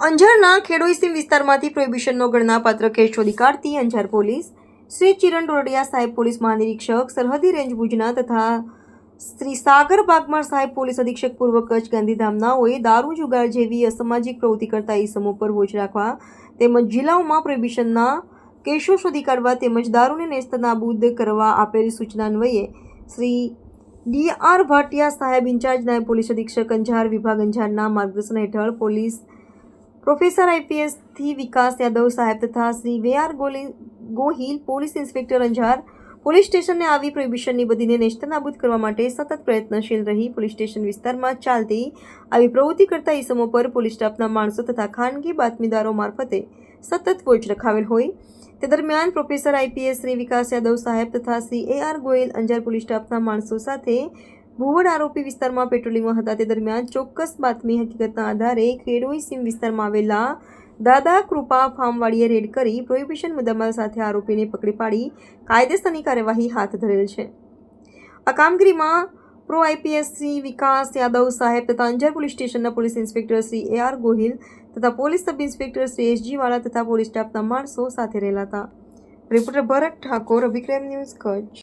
અંજારના ખેડોઈસીમ વિસ્તારમાંથી પ્રોહિબિશનનો ગણનાપાત્ર કેસ શોધી કાઢતી અંજાર પોલીસ. શ્રી ચિરણ ડોરડિયા સાહેબ પોલીસ મહાનિરીક્ષક, સરહદી રેન્જ ભુજના તથા શ્રી સાગર બાગમાર સાહેબ પોલીસ અધિક્ષક પૂર્વ કચ્છ ગાંધીધામનાઓએ દારૂ જુગાર જેવી અસામાજિક પ્રવૃત્તિ કરતા ઈસમો પર વોચ રાખવા તેમજ જિલ્લાઓમાં પ્રોહિબિશનના કેસો શોધી કાઢવા તેમજ દારૂને નેસ્ત નાબૂદ કરવા આપેલી સૂચના અન્વયે શ્રી ડી આર ભાટિયા સાહેબ ઇન્ચાર્જ નાયબ પોલીસ અધિક્ષક અંજાર વિભાગ અંજારના માર્ગદર્શન હેઠળ પોલીસ પ્રોફેસર આઈપીએસથી વિકાસ યાદવ સાહેબ તથા Shri V R Gohil police inspector Anjar police સ્ટેશનને આવી પ્રોહિબિશનની બધીને નેસ્તનાબૂદ કરવા માટે સતત પ્રયત્નશીલ રહી પોલીસ સ્ટેશન વિસ્તારમાં ચાલતી આવી પ્રવૃત્તિ કરતા ઇસમો પર પોલીસ સ્ટાફના માણસો તથા ખાનગી બાતમીદારો મારફતે સતત વોચ રખાવેલ હોય. તે દરમિયાન પ્રોફેસર આઈપીએસ શ્રી વિકાસ યાદવ સાહેબ તથા Shri A R Goyal Anjar police સ્ટાફના માણસો સાથે ભુવડ આરોપી વિસ્તારમાં પેટ્રોલિંગમાં હતા. તે દરમિયાન ચોક્કસ બાતમી હકીકતના આધારે ખેડોઈ સીમ વિસ્તારમાં આવેલા દાદા કૃપા ફાર્મવાળીએ રેડ કરી પ્રોહિબિશન મુદ્દામાલ સાથે આરોપીને પકડી પાડી કાયદેસરની કાર્યવાહી હાથ ધરેલ છે. આ કામગીરીમાં પ્રો આઈપીએસ શ્રી વિકાસ યાદવ સાહેબ તથા અંજાર પોલીસ સ્ટેશનના police inspector Shri A R Gohil તથા police sub inspector Shri SG તથા પોલીસ સ્ટાફના માણસો સાથે રહેલા હતા. Reporter Bharat Thakor, Abhikram news Kutch.